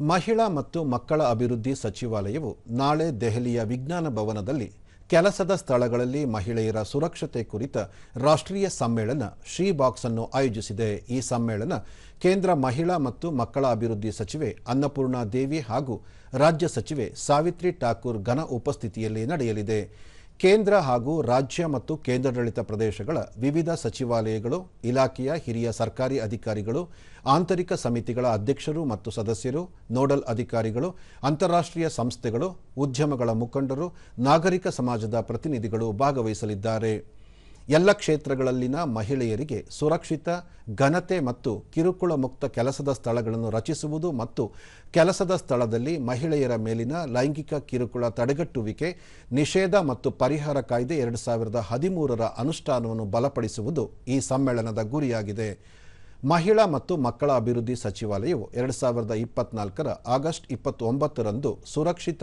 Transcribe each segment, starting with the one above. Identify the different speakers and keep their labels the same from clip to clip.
Speaker 1: ಮಹಿಳಾ ಮತ್ತು ಮಕ್ಕಳ ಅಭಿವೃದ್ಧಿ ಸಚಿವಾಲಯವು ನಾಳೆ ದೆಹಲಿಯ ವಿಜ್ಞಾನ ಭವನದಲ್ಲಿ ಕೆಲಸದ ಸ್ಥಳಗಳಲ್ಲಿ ಮಹಿಳೆಯರ ಸುರಕ್ಷತೆ ಕುರಿತ ರಾಷ್ಟ್ರೀಯ ಸಮ್ಮೇಳನ ಶ್ರೀ ಬಾಕ್ಸ್ ಅನ್ನು ಆಯೋಜಿಸಿದೆ. ಈ ಸಮ್ಮೇಳನ ಕೇಂದ್ರ ಮಹಿಳಾ ಮತ್ತು ಮಕ್ಕಳ ಅಭಿವೃದ್ಧಿ ಸಚಿವೆ ಅನ್ನಪೂರ್ಣಾ ದೇವಿ ಹಾಗೂ ರಾಜ್ಯ ಸಚಿವೆ ಸಾವಿತ್ರಿ ಠಾಕೂರ್ ಘನ ಉಪಸ್ಥಿತಿಯಲ್ಲಿ ನಡೆಯಲಿದೆ. ಕೇಂದ್ರ ಹಾಗೂ ರಾಜ್ಯ ಮತ್ತು ಕೇಂದ್ರಾಡಳಿತ ಪ್ರದೇಶಗಳ ವಿವಿಧ ಸಚಿವಾಲಯಗಳು, ಇಲಾಖೆಯ ಹಿರಿಯ ಸರ್ಕಾರಿ ಅಧಿಕಾರಿಗಳು, ಆಂತರಿಕ ಸಮಿತಿಗಳ ಅಧ್ಯಕ್ಷರು ಮತ್ತು ಸದಸ್ಯರು, ನೋಡಲ್ ಅಧಿಕಾರಿಗಳು, ಅಂತಾರಾಷ್ಟ್ರೀಯ ಸಂಸ್ಥೆಗಳು, ಉದ್ಯಮಗಳ ಮುಖಂಡರು, ನಾಗರಿಕ ಸಮಾಜದ ಪ್ರತಿನಿಧಿಗಳು ಭಾಗವಹಿಸಲಿದ್ದಾರೆ. ಎಲ್ಲ ಕ್ಷೇತ್ರಗಳಲ್ಲಿನ ಮಹಿಳೆಯರಿಗೆ ಸುರಕ್ಷಿತ, ಘನತೆ ಮತ್ತು ಕಿರುಕುಳ ಮುಕ್ತ ಕೆಲಸದ ಸ್ಥಳಗಳನ್ನು ರಚಿಸುವುದು ಮತ್ತು ಕೆಲಸದ ಸ್ಥಳದಲ್ಲಿ ಮಹಿಳೆಯರ ಮೇಲಿನ ಲೈಂಗಿಕ ಕಿರುಕುಳ ತಡೆಗಟ್ಟುವಿಕೆ, ನಿಷೇಧ ಮತ್ತು ಪರಿಹಾರ ಕಾಯ್ದೆ ಎರಡು ಸಾವಿರದ ಹದಿಮೂರರ ಅನುಷ್ಠಾನವನ್ನು ಬಲಪಡಿಸುವುದು ಈ ಸಮ್ಮೇಳನದ ಗುರಿಯಾಗಿದೆ. ಮಹಿಳಾ ಮತ್ತು ಮಕ್ಕಳ ಅಭಿವೃದ್ಧಿ ಸಚಿವಾಲಯವು ಎರಡು ಸಾವಿರದ ಇಪ್ಪತ್ನಾಲ್ಕರ ಆಗಸ್ಟ್ ಇಪ್ಪತ್ತೊಂಬತ್ತರಂದು ಸುರಕ್ಷಿತ,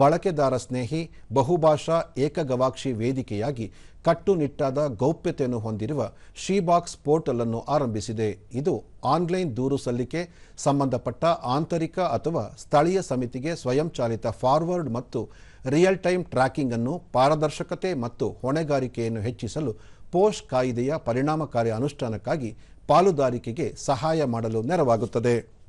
Speaker 1: ಬಳಕೆದಾರ ಸ್ನೇಹಿ, ಬಹುಭಾಷಾ, ಏಕಗವಾಕ್ಷಿ ವೇದಿಕೆಯಾಗಿ ಕಟ್ಟುನಿಟ್ಟಾದ ಗೌಪ್ಯತೆಯನ್ನು ಹೊಂದಿರುವ ಶೀಬಾಕ್ಸ್ ಪೋರ್ಟಲ್ ಅನ್ನು ಆರಂಭಿಸಿದೆ. ಇದು ಆನ್ಲೈನ್ ದೂರು ಸಲ್ಲಿಕೆ ಸಂಬಂಧಪಟ್ಟ ಆಂತರಿಕ ಅಥವಾ ಸ್ಥಳೀಯ ಸಮಿತಿಗೆ ಸ್ವಯಂಚಾಲಿತ ಫಾರ್ವರ್ಡ್ ಮತ್ತು ರಿಯಲ್ ಟೈಮ್ ಟ್ರ್ಯಾಕಿಂಗ್ ಅನ್ನು ಪಾರದರ್ಶಕತೆ ಮತ್ತು ಹೊಣೆಗಾರಿಕೆಯನ್ನು ಹೆಚ್ಚಿಸಲು ಪೋಸ್ಟ್ ಕಾಯಿದೆಯ ಪರಿಣಾಮಕಾರಿ ಅನುಷ್ಠಾನಕ್ಕಾಗಿ ಪಾಲುದಾರಿಕೆಗೆ ಸಹಾಯ ಮಾಡಲು ನೆರವಾಗುತ್ತದೆ.